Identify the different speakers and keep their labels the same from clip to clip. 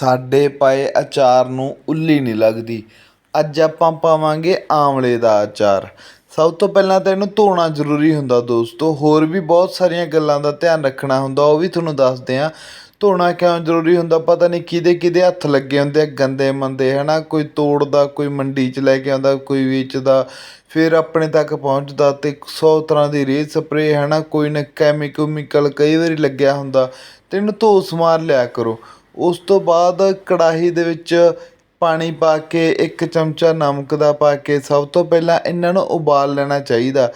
Speaker 1: ਸਾਡੇ ਪਾਏ ਅਚਾਰ ਨੂੰ ਉੱਲੀ ਨਹੀਂ ਲੱਗਦੀ। ਅੱਜ ਆਪਾਂ ਪਾਵਾਂਗੇ ਆਮਲੇ ਦਾ ਅਚਾਰ। ਸਭ ਤੋਂ ਪਹਿਲਾਂ ਤਾਂ ਇਹਨੂੰ ਧੋਣਾ ਜ਼ਰੂਰੀ ਹੁੰਦਾ ਦੋਸਤੋ। ਹੋਰ ਵੀ ਬਹੁਤ ਸਾਰੀਆਂ ਗੱਲਾਂ ਦਾ ਧਿਆਨ ਰੱਖਣਾ ਹੁੰਦਾ, ਉਹ ਵੀ ਤੁਹਾਨੂੰ ਦੱਸਦੇ ਹਾਂ। ਧੋਣਾ ਕਿਉਂ ਜ਼ਰੂਰੀ ਹੁੰਦਾ? ਪਤਾ ਨਹੀਂ ਕਿਹਦੇ ਕਿਹਦੇ ਹੱਥ ਲੱਗੇ ਹੁੰਦੇ ਆ, ਗੰਦੇ ਮੰਦੇ ਹੈ ਨਾ ਕੋਈ ਤੋੜਦਾ, ਕੋਈ ਮੰਡੀ 'ਚ ਲੈ ਕੇ ਆਉਂਦਾ, ਕੋਈ ਵੇਚਦਾ, ਫਿਰ ਆਪਣੇ ਤੱਕ ਪਹੁੰਚਦਾ ਤੇ ਸੌ ਤਰ੍ਹਾਂ ਦੀ ਰੇਹ ਸਪਰੇਅ ਹੈ ਨਾ ਕੋਈ ਨਾ ਕੈਮੀਕਲ ਕਈ ਵਾਰੀ ਲੱਗਿਆ ਹੁੰਦਾ। ਤੇ ਇਹਨੂੰ ਧੋ ਸਮਾਰ ਲਿਆ ਕਰੋ। ਉਸ ਤੋਂ ਬਾਅਦ ਕੜਾਹੀ ਦੇ ਵਿੱਚ ਪਾਣੀ ਪਾ ਕੇ, ਇੱਕ ਚਮਚਾ ਨਮਕ ਦਾ ਪਾ ਕੇ, ਸਭ ਤੋਂ ਪਹਿਲਾਂ ਇਹਨਾਂ ਨੂੰ ਉਬਾਲ ਲੈਣਾ ਚਾਹੀਦਾ।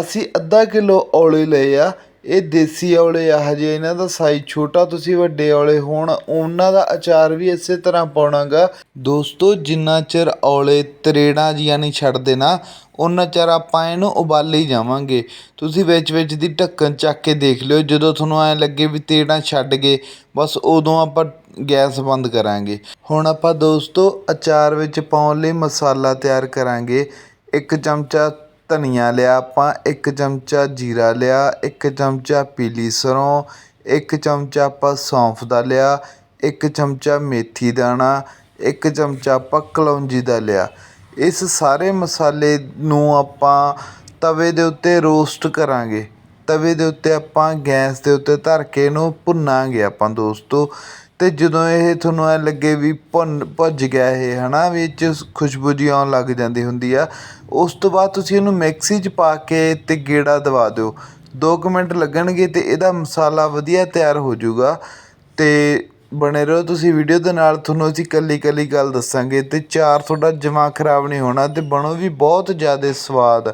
Speaker 1: ਅਸੀਂ ਅੱਧਾ ਕਿਲੋ ਔਲੇ ਲਏ ਆ। ਇਹ ਦੇਸੀ ਔਲੇ ਆ ਹਜੇ, ਇਹਨਾਂ ਦਾ ਸਾਈਜ਼ ਛੋਟਾ, ਤੁਸੀਂ ਵੱਡੇ ਔਲੇ, ਹੋਣ ਉਹਨਾਂ ਦਾ ਅਚਾਰ ਵੀ ਇਸੇ ਤਰ੍ਹਾਂ ਪਾਉਣਾਗਾ। ਦੋਸਤੋ, ਜਿੰਨਾ ਚਿਰ ਔਲੇ ਤਰੇੜਾਂ ਜੀਆਂ ਨਹੀਂ ਛੱਡਦੇ ਨਾ ਉਹਨਾਂ ਚਿਰ ਆਪਾਂ ਇਹਨੂੰ ਉਬਾਲੀ ਜਾਵਾਂਗੇ। ਤੁਸੀਂ ਵਿੱਚ ਵਿੱਚ ਦੀ ਢੱਕਣ ਚੱਕ ਕੇ ਦੇਖ ਲਿਓ, ਜਦੋਂ ਤੁਹਾਨੂੰ ਐਂ ਲੱਗੇ ਵੀ ਤੇੜਾਂ ਛੱਡ ਗਏ, ਬਸ ਉਦੋਂ ਆਪਾਂ ਗੈਸ ਬੰਦ ਕਰਾਂਗੇ। ਹੁਣ ਆਪਾਂ ਦੋਸਤੋ, ਅਚਾਰ ਵਿੱਚ ਪਾਉਣ ਲਈ ਮਸਾਲਾ ਤਿਆਰ ਕਰਾਂਗੇ। ਇੱਕ ਚਮਚਾ ਧਨੀਆ ਲਿਆ, ਆਪਾਂ ਇੱਕ ਚਮਚਾ ਜੀਰਾ ਲਿਆ, ਇੱਕ ਚਮਚਾ ਪੀਲੀ ਸਰੋਂ, ਇੱਕ ਚਮਚਾ ਆਪਾਂ ਸੌਂਫ ਦਾ ਲਿਆ, ਇੱਕ ਚਮਚਾ ਮੇਥੀ ਦਾਣਾ, ਇੱਕ ਚਮਚਾ ਆਪਾਂ ਕਲੌਂਜੀ ਦਾ ਲਿਆ। ਇਸ ਸਾਰੇ ਮਸਾਲੇ ਨੂੰ ਆਪਾਂ ਤਵੇ ਦੇ ਉੱਤੇ ਰੋਸਟ ਕਰਾਂਗੇ। ਤਵੇ ਦੇ ਉੱਤੇ ਆਪਾਂ ਗੈਸ ਦੇ ਉੱਤੇ ਧਰ ਕੇ ਇਹਨੂੰ ਭੁੰਨਾਂਗੇ ਆਪਾਂ ਦੋਸਤੋ। ਅਤੇ ਜਦੋਂ ਇਹ ਤੁਹਾਨੂੰ ਐਂ ਲੱਗੇ ਵੀ ਭੁੰਨ, ਭੁੱਜ ਗਿਆ ਇਹ, ਹਨਾ, ਵੀ ਇਹ 'ਚ ਖੁਸ਼ਬੂ ਜਿਹੀ ਆਉਣ ਲੱਗ ਜਾਂਦੀ ਹੁੰਦੀ ਆ, ਉਸ ਤੋਂ ਬਾਅਦ ਤੁਸੀਂ ਇਹਨੂੰ ਮਿਕਸੀ 'ਚ ਪਾ ਕੇ ਅਤੇ ਗੇੜਾ ਦਵਾ ਦਿਓ। ਦੋ ਕੁ ਮਿੰਟ ਲੱਗਣਗੇ ਤੇ ਇਹਦਾ ਮਸਾਲਾ ਵਧੀਆ ਤਿਆਰ ਹੋ ਜਾਊਗਾ ਤੇ ਬਣੇ ਰਹੋ, ਤੁਸੀਂ ਵੀਡੀਓ ਦੇ ਨਾਲ ਤੁਹਾਨੂੰ ਅਸੀਂ ਕੱਲੀ ਕੱਲੀ ਗੱਲ ਦੱਸਾਂਗੇ ਤੇ ਚਾਰ ਤੁਹਾਡਾ ਦਿਮਾਗ ਖਰਾਬ ਨਹੀਂ ਹੋਣਾ ਤੇ ਬਣੋ ਵੀ ਬਹੁਤ ਜ਼ਿਆਦਾ ਸਵਾਦ।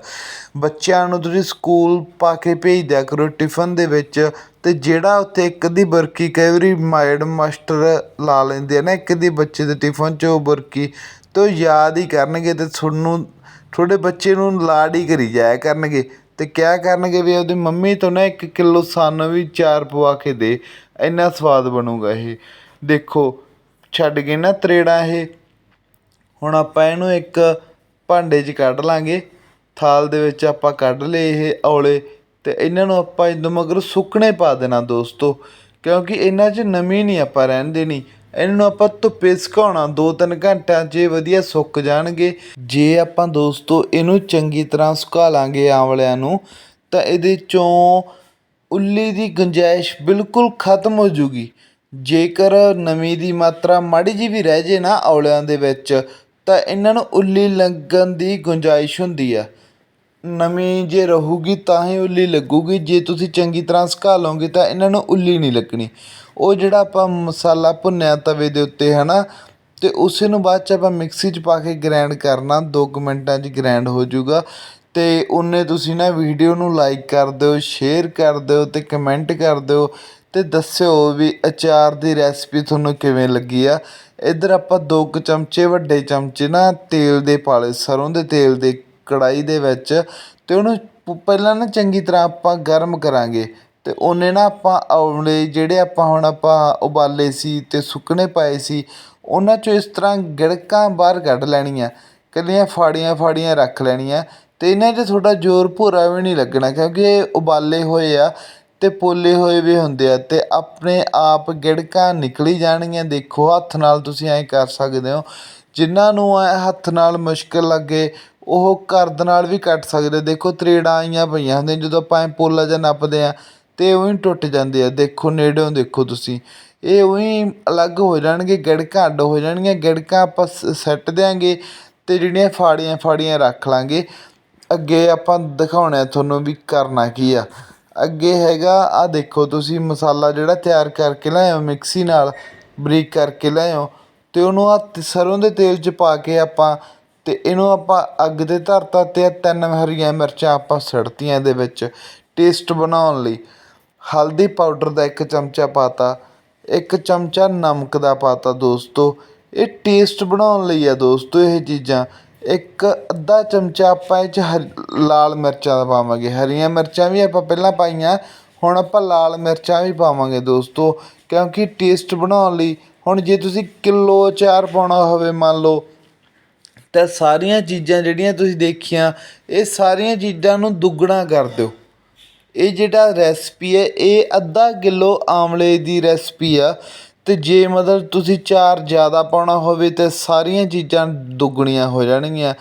Speaker 1: ਬੱਚਿਆਂ ਨੂੰ ਤੁਸੀਂ ਸਕੂਲ ਪਾ ਕੇ ਭੇਜ ਦਿਆ ਕਰੋ ਟਿਫਨ ਦੇ ਵਿੱਚ ਤੇ ਜਿਹੜਾ ਉੱਥੇ ਇੱਕ ਅੱਧੀ ਬਰਕੀ ਕਈ ਵਾਰੀ ਮੈਡਮ ਮਾਸਟਰ ਲਾ ਲੈਂਦੇ ਆ ਨਾ, ਇੱਕ ਅੱਧੀ ਬੱਚੇ ਦੇ ਟਿਫਨ 'ਚ ਉਹ ਬਰਕੀ, ਤੇ ਉਹ ਯਾਦ ਹੀ ਕਰਨਗੇ ਤੇ ਤੁਹਾਨੂੰ, ਤੁਹਾਡੇ ਬੱਚੇ ਨੂੰ ਲਾਡ ਹੀ ਕਰੀ ਜਾਇਆ ਕਰਨਗੇ। ਅਤੇ ਕਿਆ ਕਰਨਗੇ ਵੀ ਉਹਦੀ ਮੰਮੀ ਤੋਂ ਨਾ ਇੱਕ ਕਿਲੋ ਸਾਨੂੰ ਵੀ ਚਾਰ ਪਵਾ ਕੇ ਦੇ। ਇੰਨਾ ਸਵਾਦ ਬਣੂਗਾ ਇਹ। ਦੇਖੋ, ਛੱਡ ਗਏ ਨਾ ਤਰੇੜਾਂ ਇਹ। ਹੁਣ ਆਪਾਂ ਇਹਨੂੰ ਇੱਕ ਭਾਂਡੇ 'ਚ ਕੱਢ ਲਾਂਗੇ। ਥਾਲ ਦੇ ਵਿੱਚ ਆਪਾਂ ਕੱਢ ਲਏ ਇਹ ਔਲੇ ਤੇ ਇਹਨਾਂ ਨੂੰ ਆਪਾਂ ਇਦੋਂ ਮਗਰ ਸੁੱਕਣੇ ਪਾ ਦੇਣਾ ਦੋਸਤੋ। ਕਿਉਂਕਿ ਇਹਨਾਂ 'ਚ ਨਮੀ ਨਹੀਂ ਆਪਾਂ ਰਹਿਣ ਦੇਣੀ। ਇਹਨਾਂ ਨੂੰ ਆਪਾਂ ਧੁੱਪੇ ਸੁਕਾਉਣਾ 2-3 ਘੰਟਿਆਂ 'ਚ ਵਧੀਆ ਸੁੱਕ ਜਾਣਗੇ। ਜੇ ਆਪਾਂ ਦੋਸਤੋ ਇਹਨੂੰ ਚੰਗੀ ਤਰ੍ਹਾਂ ਸੁਕਾ ਲਾਂਗੇ ਆਂਵਲਿਆਂ ਨੂੰ, ਤਾਂ ਇਹਦੇ 'ਚੋਂ ਉੱਲੀ ਦੀ ਗੁੰਜਾਇਸ਼ ਬਿਲਕੁਲ ਖਤਮ ਹੋ ਜੂਗੀ। ਜੇਕਰ ਨਮੀ ਦੀ ਮਾਤਰਾ ਮਾੜੀ ਜੀ ਵੀ ਰਹਿ ਜੇ ਨਾ ਔਲਿਆਂ ਦੇ ਵਿੱਚ, ਤਾਂ ਇਹਨਾਂ ਨੂੰ ਉੱਲੀ ਲੱਗਣ ਦੀ ਗੁੰਜਾਇਸ਼ ਹੁੰਦੀ ਆ। ਨਮੀ ਜੇ ਰਹੂਗੀ ਤਾਂ ਹੀ ਉੱਲੀ ਲੱਗੂਗੀ। ਜੇ ਤੁਸੀਂ ਚੰਗੀ ਤਰ੍ਹਾਂ ਸੁਕਾ ਲਓਗੇ ਤਾਂ ਇਹਨਾਂ ਨੂੰ ਉੱਲੀ ਨਹੀਂ ਲੱਗਣੀ। ਉਹ ਜਿਹੜਾ ਆਪਾਂ ਮਸਾਲਾ ਭੁੰਨਿਆ ਤਵੇ ਦੇ ਉੱਤੇ ਹੈ ਨਾ ਅਤੇ ਉਸੇ ਨੂੰ ਬਾਅਦ ਚ ਆਪਾਂ ਮਿਕਸੀ 'ਚ ਪਾ ਕੇ ਗ੍ਰੈਂਡ ਕਰਨਾ। ਦੋ ਕੁ ਮਿੰਟਾਂ 'ਚ ਗ੍ਰਾਈਂਡ ਹੋ ਜਾਊਗਾ। ਅਤੇ ਉਹਨੇ ਤੁਸੀਂ ਨਾ ਵੀਡੀਓ ਨੂੰ ਲਾਈਕ ਕਰ ਦਿਓ ਸ਼ੇਅਰ ਕਰ ਦਿਓ ਅਤੇ ਕਮੈਂਟ ਕਰ ਦਿਓ ਅਤੇ ਦੱਸਿਓ ਵੀ ਅਚਾਰ ਦੀ ਰੈਸਪੀ ਤੁਹਾਨੂੰ ਕਿਵੇਂ ਲੱਗੀ ਆ। ਇੱਧਰ ਆਪਾਂ ਦੋ ਕੁ ਚਮਚੇ ਵੱਡੇ ਚਮਚੇ ਨਾ ਤੇਲ ਦੇ ਪਾਲੇ, ਸਰੋਂ ਦੇ ਤੇਲ ਦੇ ਕੜਾਹੀ ਦੇ ਵਿੱਚ ਅਤੇ ਉਹਨੂੰ ਪ- ਪਹਿਲਾਂ ਨਾ ਚੰਗੀ ਤਰ੍ਹਾਂ ਆਪਾਂ ਗਰਮ ਕਰਾਂਗੇ ਅਤੇ ਉਹਨੇ ਨਾ ਆਪਾਂ ਔਲੇ ਜਿਹੜੇ ਆਪਾਂ ਹੁਣ ਆਪਾਂ ਉਬਾਲੇ ਸੀ ਅਤੇ ਸੁੱਕਣੇ ਪਾਏ ਸੀ, ਉਹਨਾਂ ਚੋਂ ਇਸ ਤਰ੍ਹਾਂ ਗਿੜਕਾਂ ਬਾਹਰ ਕੱਢ ਲੈਣੀਆਂ, ਇਕੱਲੀਆਂ ਫਾੜੀਆਂ ਫਾੜੀਆਂ ਰੱਖ ਲੈਣੀਆਂ ਅਤੇ ਇਹਨਾਂ 'ਚ ਤੁਹਾਡਾ ਜ਼ੋਰ ਭੂਰਾ ਵੀ ਨਹੀਂ ਲੱਗਣਾ ਕਿਉਂਕਿ ਇਹ ਉਬਾਲੇ ਹੋਏ ਆ ਅਤੇ ਪੋਲੇ ਹੋਏ ਵੀ ਹੁੰਦੇ ਆ ਅਤੇ ਆਪਣੇ ਆਪ ਗਿੜਕਾਂ ਨਿਕਲੀ ਜਾਣਗੀਆਂ, ਦੇਖੋ ਹੱਥ ਨਾਲ ਤੁਸੀਂ ਐਂ ਕਰ ਸਕਦੇ ਹੋ, ਜਿਨ੍ਹਾਂ ਨੂੰ ਐਂ ਹੱਥ ਨਾਲ ਮੁਸ਼ਕਿਲ ਲੱਗੇ ਉਹ ਕਰਦ ਨਾਲ ਵੀ ਕੱਟ ਸਕਦੇ। ਦੇਖੋ ਤਰੇੜਾਂ ਆਈਆਂ ਪਈਆਂ ਹੁੰਦੀਆਂ, ਜਦੋਂ ਆਪਾਂ ਐਂ ਪੋਲਾ ਜਿਹਾ ਨੱਪਦੇ ਹਾਂ ਤੇ ਉਹੀ ਟੁੱਟ ਜਾਂਦੇ ਆ। ਦੇਖੋ ਨੇੜਿਓਂ ਦੇਖੋ ਤੁਸੀਂ। ਇਹ ਉਹੀ ਅਲੱਗ ਹੋ ਜਾਣਗੇ, ਗਿੜਕਾਂ ਅੱਡ ਹੋ ਜਾਣਗੀਆਂ। ਗਿੜਕਾਂ ਆਪਾਂ ਸ, ਸੈੱਟ ਦਿਆਂਗੇ ਅਤੇ ਜਿਹੜੀਆਂ ਫਾੜੀਆਂ ਫਾੜੀਆਂ ਰੱਖ ਲਾਂਗੇ। ਅੱਗੇ ਆਪਾਂ ਦਿਖਾਉਣਾ ਤੁਹਾਨੂੰ ਵੀ ਕਰਨਾ ਕੀ ਆ। ਅੱਗੇ ਹੈਗਾ, ਆਹ ਦੇਖੋ ਤੁਸੀਂ ਮਸਾਲਾ ਜਿਹੜਾ ਤਿਆਰ ਕਰਕੇ ਲਿਆਓ ਮਿਕਸੀ ਨਾਲ ਬਰੀਕ ਕਰਕੇ ਲਿਆਓ ਅਤੇ ਉਹਨੂੰ ਆਹ ਸਰ੍ਹੋਂ ਦੇ ਤੇਲ 'ਚ ਪਾ ਕੇ ਆਪਾਂ ਅਤੇ ਇਹਨੂੰ ਆਪਾਂ ਅੱਗ ਤੇ ਧਰਤਾ ਤੇ ਤਿੰਨ ਹਰੀਆਂ ਮਿਰਚਾਂ ਆਪਾਂ ਸੜਤੀਆਂ ਇਹਦੇ ਵਿੱਚ ਟੇਸਟ ਬਣਾਉਣ ਲਈ। ਹਲਦੀ ਪਾਊਡਰ ਦਾ ਇੱਕ ਚਮਚਾ ਪਾਤਾ, ਇੱਕ ਚਮਚਾ ਨਮਕ ਦਾ ਪਾਤਾ ਦੋਸਤੋ। ਇਹ ਟੇਸਟ ਬਣਾਉਣ ਲਈ ਆ ਦੋਸਤੋ ਇਹ ਚੀਜ਼ਾਂ। ਇੱਕ ਅੱਧਾ ਚਮਚਾ ਆਪਾਂ ਇਹ 'ਚ ਹਰ- ਲਾਲ ਮਿਰਚਾਂ ਦਾ ਪਾਵਾਂਗੇ। ਹਰੀਆਂ ਮਿਰਚਾਂ ਵੀ ਆਪਾਂ ਪਹਿਲਾਂ ਪਾਈਆਂ, ਹੁਣ ਆਪਾਂ ਲਾਲ ਮਿਰਚਾਂ ਵੀ ਪਾਵਾਂਗੇ ਦੋਸਤੋ, ਕਿਉਂਕਿ ਟੇਸਟ ਬਣਾਉਣ ਲਈ। ਹੁਣ ਜੇ ਤੁਸੀਂ ਕਿਲੋ ਅਚਾਰ ਪਾਉਣਾ ਹੋਵੇ ਮੰਨ ਲਓ ਤਾਂ ਸਾਰੀਆਂ ਚੀਜ਼ਾਂ ਜਿਹੜੀਆਂ ਤੁਸੀਂ ਦੇਖੀਆਂ, ਇਹ ਸਾਰੀਆਂ ਚੀਜ਼ਾਂ ਨੂੰ ਦੁੱਗਣਾ ਕਰ ਦਿਓ। ਇਹ ਜਿਹੜਾ ਰੈਸਪੀ ਹੈ, ਇਹ ਅੱਧਾ ਕਿਲੋ ਆਮਲੇ ਦੀ ਰੈਸਪੀ ਆ। ਅਤੇ ਜੇ ਮਤਲਬ ਤੁਸੀਂ ਚਾਰ ਜ਼ਿਆਦਾ ਪਾਉਣਾ ਹੋਵੇ, ਤਾਂ ਸਾਰੀਆਂ ਚੀਜ਼ਾਂ ਦੁੱਗਣੀਆਂ ਹੋ ਜਾਣਗੀਆਂ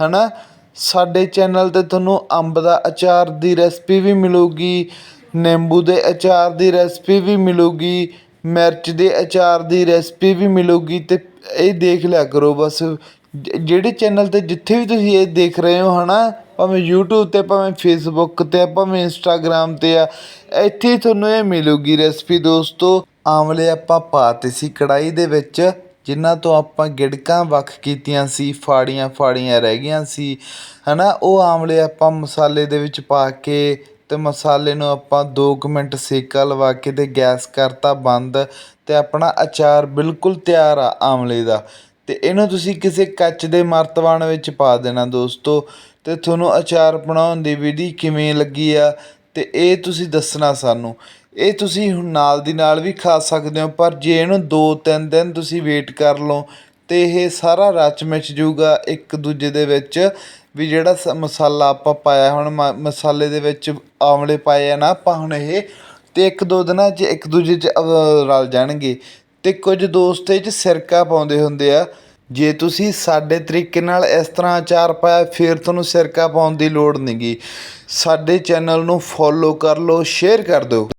Speaker 1: ਹੈ ਨਾ ਸਾਡੇ ਚੈਨਲ ਤੇ ਤੁਹਾਨੂੰ ਅੰਬ ਦਾ ਅਚਾਰ ਦੀ ਰੈਸਪੀ ਵੀ ਮਿਲੂਗੀ, ਨਿੰਬੂ ਦੇ ਅਚਾਰ ਦੀ ਰੈਸਪੀ ਵੀ ਮਿਲੂਗੀ, ਮਿਰਚ ਦੇ ਅਚਾਰ ਦੀ ਰੈਸਪੀ ਵੀ ਮਿਲੂਗੀ ਅਤੇ ਇਹ ਦੇਖ ਲਿਆ ਕਰੋ ਬਸ ਜਿਹੜੇ ਚੈਨਲ ਤੇ ਜਿੱਥੇ ਵੀ ਤੁਸੀਂ ਇਹ ਦੇਖ ਰਹੇ ਹੋ ਹੈ ਨਾ ਭਾਵੇਂ ਯੂਟਿਊਬ ਤੇ ਭਾਵੇਂ ਫੇਸਬੁੱਕ ਤੇ ਆ, ਭਾਵੇਂ ਇੰਸਟਾਗ੍ਰਾਮ ਤੇ ਆ ਇੱਥੇ ਹੀ ਤੁਹਾਨੂੰ ਇਹ ਮਿਲੂਗੀ ਰੈਸਪੀ ਦੋਸਤੋ। ਆਮਲੇ ਆਪਾਂ ਪਾਤੇ ਸੀ ਕੜਾਈ ਦੇ ਵਿੱਚ ਜਿਨ੍ਹਾਂ ਤੋਂ ਆਪਾਂ ਗਿੜਕਾਂ ਵੱਖ ਕੀਤੀਆਂ ਸੀ ਫਾੜੀਆਂ ਫਾੜੀਆਂ ਰਹਿ ਗਈਆਂ ਸੀ ਹਨਾ। ਉਹ ਆਮਲੇ ਆਪਾਂ ਮਸਾਲੇ ਦੇ ਵਿੱਚ ਪਾ ਕੇ ਤੇ ਮਸਾਲੇ ਨੂੰ ਆਪਾਂ 2 ਮਿੰਟ ਸੇਕਾ ਲਵਾ ਕੇ ਤੇ ਗੈਸ ਕਰਤਾ ਬੰਦ ਤੇ ਆਪਣਾ ਅਚਾਰ ਬਿਲਕੁਲ ਤਿਆਰ ਆ ਆਮਲੇ ਦਾ। ਅਤੇ ਇਹਨੂੰ ਤੁਸੀਂ ਕਿਸੇ ਕੱਚ ਦੇ ਮਰਤਬਾਨ ਵਿੱਚ ਪਾ ਦੇਣਾ ਦੋਸਤੋ ਅਤੇ ਤੁਹਾਨੂੰ ਅਚਾਰ ਬਣਾਉਣ ਦੀ ਵਿਧੀ ਕਿਵੇਂ ਲੱਗੀ ਆ ਅਤੇ ਇਹ ਤੁਸੀਂ ਦੱਸਣਾ ਸਾਨੂੰ। ਇਹ ਤੁਸੀਂ ਹੁਣ ਨਾਲ ਦੀ ਨਾਲ ਵੀ ਖਾ ਸਕਦੇ ਹੋ, ਪਰ ਜੇ ਇਹਨੂੰ 2-3 ਦਿਨ ਤੁਸੀਂ ਵੇਟ ਕਰ ਲਓ, ਤੇ ਇਹ ਸਾਰਾ ਰਚ ਮਿਚ ਜੂਗਾ ਇੱਕ ਦੂਜੇ ਦੇ ਵਿੱਚ ਵੀ ਜਿਹੜਾ ਸ- ਮਸਾਲਾ ਆਪਾਂ ਪਾਇਆ ਹੁਣ ਮ- ਮਸਾਲੇ ਦੇ ਵਿੱਚ ਆਮਲੇ ਪਾਏ ਆ ਨਾ ਆਪਾਂ ਹੁਣ ਇਹ ਅਤੇ ਇੱਕ ਦੋ ਦਿਨਾਂ 'ਚ ਇੱਕ ਦੂਜੇ 'ਚ ਰਲ ਜਾਣਗੇ। ਅਤੇ ਕੁਝ ਦੋਸਤ ਇਹ 'ਚ ਸਿਰਕਾ ਪਾਉਂਦੇ ਹੁੰਦੇ ਆ। ਜੇ ਤੁਸੀਂ ਸਾਡੇ ਤਰੀਕੇ ਨਾਲ ਇਸ ਤਰ੍ਹਾਂ ਅਚਾਰ ਪਾਇਆ, ਫਿਰ ਤੁਹਾਨੂੰ ਸਿਰਕਾ ਪਾਉਣ ਦੀ ਲੋੜ ਨਹੀਂ ਗੀ ਸਾਡੇ ਚੈਨਲ ਨੂੰ ਫੋਲੋ ਕਰ ਲਓ, ਸ਼ੇਅਰ ਕਰ ਦਿਓ।